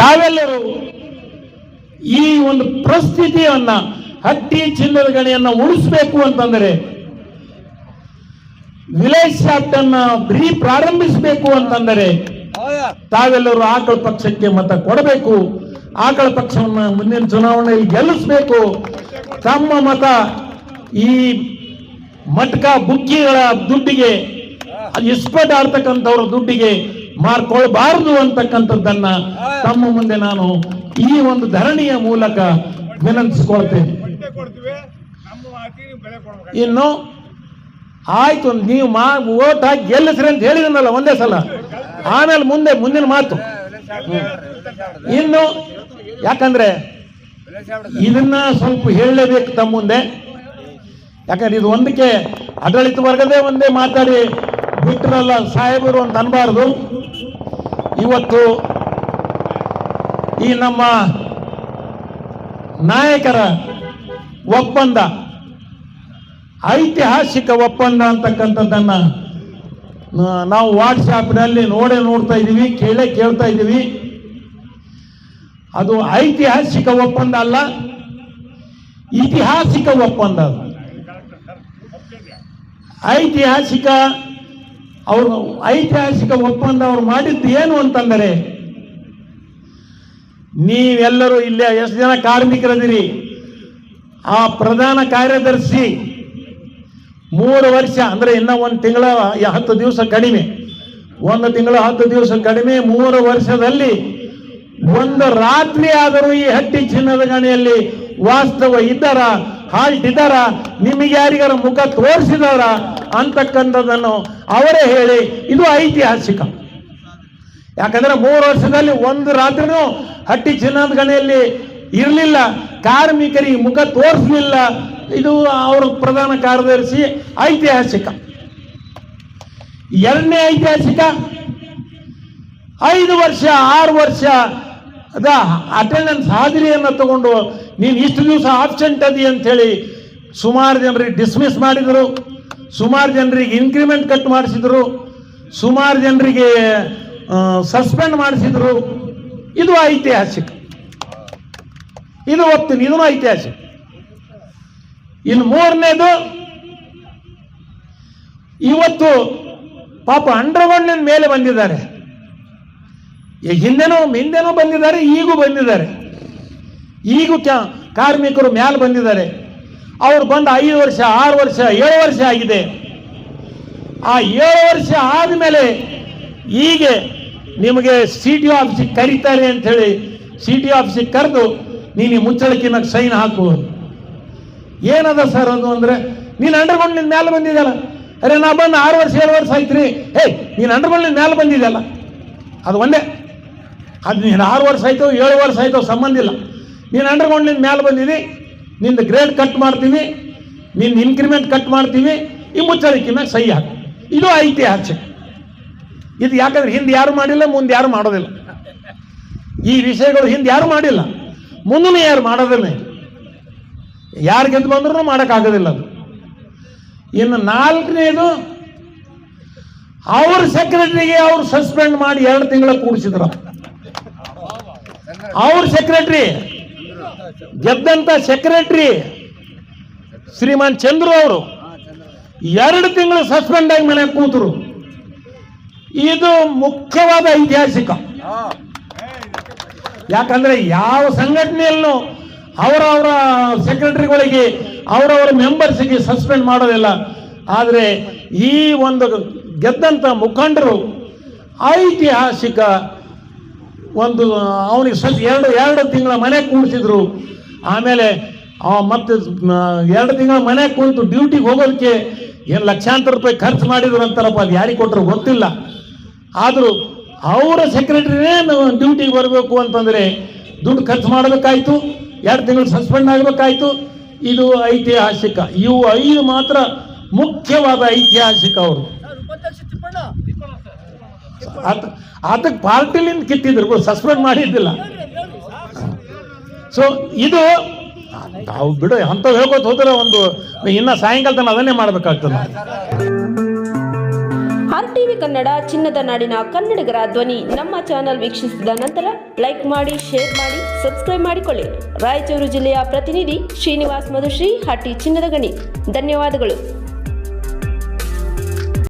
ತಾವೆಲ್ಲರೂ ಈ ಒಂದು ಪರಿಸ್ಥಿತಿಯನ್ನ ಹಟ್ಟಿ ಚಿನ್ನದ ಗಣಿಯನ್ನ ಉಳಿಸಬೇಕು ಅಂತಂದರೆ ವಿಲೇಜ್ ಶಾಫ್ಟ್ ಅನ್ನ ರೀ ಪ್ರಾರಂಭಿಸಬೇಕು ಅಂತಂದರೆ ತಾವೆಲ್ಲರೂ ಆಕಳ ಪಕ್ಷಕ್ಕೆ ಮತ ಕೊಡಬೇಕು. ಆಕಳ ಪಕ್ಷವನ್ನ ಮುಂದಿನ ಚುನಾವಣೆಯಲ್ಲಿ ಗೆಲ್ಲಿಸಬೇಕು. ತಮ್ಮ ಮತ ಈ ಮಟ್ಕ ಬುಕ್ಕಿಗಳ ದುಡ್ಡಿಗೆ, ಇಸ್ಪಟ್ ಆಡ್ತಕ್ಕಂಥವ್ರ ದುಡ್ಡಿಗೆ ಮಾರ್ಕೊಳ್ಬಾರದು ಅಂತಕ್ಕಂಥದ್ದನ್ನ ತಮ್ಮ ಮುಂದೆ ನಾನು ಈ ಒಂದು ಧರಣಿಯ ಮೂಲಕ ವಿನಂತಿಸಿಕೊಳ್ತೇನೆ. ಇನ್ನು ಆಯ್ತು ನೀವು ಮಾ ಓಟ್ ಹಾಕಿ ಗೆಲ್ಲಿಸ್ರಿ ಅಂತ ಹೇಳಿದನಲ್ಲ ಒಂದೇ ಸಲ. ಆಮೇಲೆ ಮುಂದೆ ಮುಂದಿನ ಮಾತು. ಇನ್ನು ಯಾಕಂದ್ರೆ ಇದನ್ನ ಸ್ವಲ್ಪ ಹೇಳಲೇಬೇಕು ತಮ್ಮ ಮುಂದೆ. ಯಾಕಂದ್ರೆ ಇದು ಒಂದಕ್ಕೆ ಆಡಳಿತ ವರ್ಗದೇ ಒಂದೇ ಮಾತಾಡಿ ಬಿಟ್ಟರಲ್ಲ ಸಾಹೇಬರು ಅಂತ ಅನ್ಬಾರ್ದು. ಇವತ್ತು ಈ ನಮ್ಮ ನಾಯಕರ ಒಪ್ಪಂದ, ಐತಿಹಾಸಿಕ ಒಪ್ಪಂದ ಅಂತಕ್ಕಂಥದ್ದನ್ನ ನಾವು ವಾಟ್ಸಾಪ್ನಲ್ಲಿ ನೋಡೇ ನೋಡ್ತಾ ಇದ್ದೀವಿ, ಕೇಳೇ ಕೇಳ್ತಾ ಇದ್ದೀವಿ. ಅದು ಐತಿಹಾಸಿಕ ಒಪ್ಪಂದ ಅಲ್ಲ, ಇತಿಹಾಸಿಕ ಒಪ್ಪಂದ ಐತಿಹಾಸಿಕ ಅವರು ಐತಿಹಾಸಿಕ ಒಪ್ಪಂದ ಅವ್ರು ಮಾಡಿದ್ದು ಏನು ಅಂತಂದರೆ, ನೀವೆಲ್ಲರೂ ಇಲ್ಲೇ ಎಷ್ಟು ಜನ ಕಾರ್ಮಿಕರದಿರಿ ಆ ಪ್ರಧಾನ ಕಾರ್ಯದರ್ಶಿ ಮೂರು ವರ್ಷ, ಅಂದ್ರೆ ಇನ್ನ ಒಂದು ತಿಂಗಳ ಹತ್ತು ದಿವಸ ಕಡಿಮೆ, ಒಂದು ತಿಂಗಳ ಹತ್ತು ದಿವಸ ಕಡಿಮೆ, ಮೂರು ವರ್ಷದಲ್ಲಿ ಒಂದು ರಾತ್ರಿ ಆದರೂ ಈ ಹಟ್ಟಿ ಚಿನ್ನದ ಗಣಿಯಲ್ಲಿ ವಾಸ್ತವ ಇದ್ದಾರ ಹಾಲ್ಟ್ ಇದ್ದಾರ ನಿಮಗೆ ಯಾರಿಗಾರ ಮುಖ ತೋರಿಸಿದಾರ? ಅಂತಕ್ಕಂಥದ್ದನ್ನು ಅವರೇ ಹೇಳಿ, ಇದು ಐತಿಹಾಸಿಕ. ಯಾಕಂದ್ರೆ ಮೂರು ವರ್ಷದಲ್ಲಿ ಒಂದು ರಾತ್ರಿನೂ ಹಟ್ಟಿ ಚಿನ್ನದ ಗಣಿಯಲ್ಲಿ ಇರಲಿಲ್ಲ, ಕಾರ್ಮಿಕರಿಗೆ ಮುಖ ತೋರಿಸಲಿಲ್ಲ. ಇದು ಅವರು ಪ್ರಧಾನ ಕಾರ್ಯದರ್ಶಿ, ಐತಿಹಾಸಿಕ. ಎರಡನೇ ಐತಿಹಾಸಿಕ, ಐದು ವರ್ಷ, ಆರು ವರ್ಷ ಅದ ಅಟೆಂಡೆನ್ಸ್ ಹಾಜರಿಯನ್ನು ತಗೊಂಡು ನೀನು ಇಷ್ಟು ದಿವಸ ಆಬ್ಸೆಂಟ್ ಅದಿ ಅಂತೇಳಿ ಸುಮಾರು ಜನರಿಗೆ ಡಿಸ್ಮಿಸ್ ಮಾಡಿದರು, ಸುಮಾರು ಜನರಿಗೆ ಇನ್ಕ್ರಿಮೆಂಟ್ ಕಟ್ ಮಾಡಿಸಿದ್ರು, ಸುಮಾರು ಜನರಿಗೆ ಸಸ್ಪೆಂಡ್ ಮಾಡಿಸಿದ್ರು. ಇದು ಐತಿಹಾಸಿಕ. ಇದು ಒಪ್ತೀನಿ ಇದೂ ಐತಿಹಾಸಿಕ. ಇನ್ನು ಮೂರನೇದು, ಇವತ್ತು ಪಾಪ ಅಂಡರ್ಗ್ರೌಂಡ್ ಮೇಲೆ ಬಂದಿದ್ದಾರೆ. ಹಿಂದೆನೂ ಹಿಂದೆನೂ ಬಂದಿದ್ದಾರೆ, ಈಗೂ ಬಂದಿದ್ದಾರೆ. ಈಗೂ ಕ್ಯಾ ಕಾರ್ಮಿಕರು ಮ್ಯಾಲೆ ಬಂದಿದ್ದಾರೆ. ಅವ್ರು ಬಂದು ಐದು ವರ್ಷ, ಆರು ವರ್ಷ, ಏಳು ವರ್ಷ ಆಗಿದೆ. ಆ ಏಳು ವರ್ಷ ಆದಮೇಲೆ ಈಗ ನಿಮಗೆ ಸಿ ಟಿ ಆಫೀಸಿಗೆ ಕರೀತಾರೆ ಅಂಥೇಳಿ ಸಿ ಟಿ ಆಫೀಸಿಗೆ ಕರೆದು ನೀನು ಈ ಮುಚ್ಚಳಿಕಿನ ಸೈನ್ ಹಾಕು. ಏನದ ಸರ್ ಅದು ಅಂದರೆ, ನೀನು ಅಂಡರ್ಗೊಂಡು ನಿನ್ನ ಮೇಲೆ ಬಂದಿದ್ದಲ್ಲ ಅರೆ ನಾ ಬಂದು ಆರು ವರ್ಷ, ಏಳು ವರ್ಷ ಆಯ್ತು ರೀ ಹೇ ನೀನು ಅಂಡರ್ಗೊಂಡು ನಿನ್ನ ಮೇಲೆ ಬಂದಿದೆಯಲ್ಲ? ಅದು ಒಂದೇ. ಅದು ನೀನು ಆರು ವರ್ಷ ಆಯಿತು, ಏಳು ವರ್ಷ ಆಯಿತು ಸಂಬಂಧ ಇಲ್ಲ. ನೀನು ಅಂಡರ್ಗ್ರೌಂಡ್ನಿಂದ ಮೇಲೆ ಬಂದಿದ್ದೀನಿ ನಿಂದು ಗ್ರೇಡ್ ಕಟ್ ಮಾಡ್ತೀವಿ ನಿನ್ನ ಇನ್ಕ್ರಿಮೆಂಟ್ ಕಟ್ ಮಾಡ್ತೀವಿ ಈ ಮುಚ್ಚಳಿಕೆ ಸಹಿ ಹಾಕು. ಇದು ಐತಿಹಾಸಿಕ. ಇದು ಯಾಕಂದ್ರೆ ಹಿಂದೆ ಯಾರು ಮಾಡಿಲ್ಲ, ಮುಂದೆ ಯಾರು ಮಾಡೋದಿಲ್ಲ. ಈ ವಿಷಯಗಳು ಹಿಂದೆ ಯಾರು ಮಾಡಿಲ್ಲ ಮುಂದೂ ಯಾರು ಮಾಡೋದಿಲ್ಲ. ಯಾರು ಗೆದ್ದು ಬಂದ್ರೂ ಮಾಡೋಕ್ಕಾಗೋದಿಲ್ಲ ಅದು. ಇನ್ನು ನಾಲ್ಕನೇದು, ಅವ್ರ ಸೆಕ್ರೆಟರಿಗೆ ಅವ್ರು ಸಸ್ಪೆಂಡ್ ಮಾಡಿ ಎರಡು ತಿಂಗಳ ಕೂಡಿಸಿದ್ರು. ಅವ್ರ ಸೆಕ್ರೆಟ್ರಿ ಗೆದ್ದಂತ ಸೆಕ್ರೆಟ್ರಿ ಶ್ರೀಮಾನ್ ಚಂದ್ರು ಅವರು. ಎರಡು ತಿಂಗಳು ಸಸ್ಪೆಂಡ್ ಆಗಿ ಮೇಲೆ ಕೂತರು. ಇದು ಮುಖ್ಯವಾದ ಐತಿಹಾಸಿಕ. ಯಾಕಂದ್ರೆ ಯಾವ ಸಂಘಟನೆಯಲ್ಲೂ ಅವರವರ ಸೆಕ್ರೆಟರಿಗಳಿಗೆ ಅವರವರ ಮೆಂಬರ್ಸ್ಗೆ ಸಸ್ಪೆಂಡ್ ಮಾಡೋದಿಲ್ಲ. ಆದರೆ ಈ ಒಂದು ಗೆದ್ದಂಥ ಮುಖಂಡರು ಐತಿಹಾಸಿಕ ಒಂದು, ಅವನಿಗೆ ಸ್ವಲ್ಪ ಎರಡು ಎರಡು ತಿಂಗಳ ಮನೆ ಕೂಡಿಸಿದ್ರು. ಆಮೇಲೆ ಅವ ಮತ್ತೆ ಎರಡು ತಿಂಗಳ ಮನೆ ಕುಳಿತು ಡ್ಯೂಟಿಗೆ ಹೋಗೋದಕ್ಕೆ ಏನು ಲಕ್ಷಾಂತರ ರೂಪಾಯಿ ಖರ್ಚು ಮಾಡಿದ್ರು ಅಂತಾರಪ್ಪ, ಅದು ಯಾರಿಗೆ ಕೊಟ್ಟರು ಗೊತ್ತಿಲ್ಲ. ಆದರೂ ಅವರ ಸೆಕ್ರೆಟರಿನೇ ಡ್ಯೂಟಿಗೆ ಬರಬೇಕು ಅಂತಂದರೆ ದುಡ್ಡು ಖರ್ಚು ಮಾಡಬೇಕಾಯ್ತು, ಎರಡು ತಿಂಗಳು ಸಸ್ಪೆಂಡ್ ಆಗಬೇಕಾಯ್ತು. ಇದು ಐತಿಹಾಸಿಕ, ಇವು ಐದು ಮಾತ್ರ ಮುಖ್ಯವಾದ ಐತಿಹಾಸಿಕ ಅವರು. ಅದ್ ಅದಕ್ಕೆ ಪಾರ್ಟಿಲಿಂದ ಕಿತ್ತಿದ್ರು ಸಸ್ಪೆಂಡ್ ಮಾಡಿದ್ದಿಲ್ಲ. ಸೊ ಇದು ತಾವು ಬಿಡು ಅಂತ ಹೇಳ್ಕೊತ ಹೋದ್ರೆ ಒಂದು ಇನ್ನ ಸಾಯಂಕಾಲ ತನಕ ಅದನ್ನೇ ಮಾಡ್ಬೇಕಾಗ್ತದೆ. ಆರ್ ಟಿವಿ ಕನ್ನಡ, ಚಿನ್ನದ ನಾಡಿನ ಕನ್ನಡಿಗರ ಧ್ವನಿ. ನಮ್ಮ ಚಾನೆಲ್ ವೀಕ್ಷಿಸಿದ ನಂತರ ಲೈಕ್ ಮಾಡಿ ಶೇರ್ ಮಾಡಿ ಸಬ್ಸ್ಕ್ರೈಬ್ ಮಾಡಿಕೊಳ್ಳಿ. ರಾಯಚೂರು ಜಿಲ್ಲೆಯ ಪ್ರತಿನಿಧಿ ಶ್ರೀನಿವಾಸ್ ಮಧುಶ್ರೀ ಹಟ್ಟಿ ಚಿನ್ನದ ಗಣಿ. ಧನ್ಯವಾದಗಳು.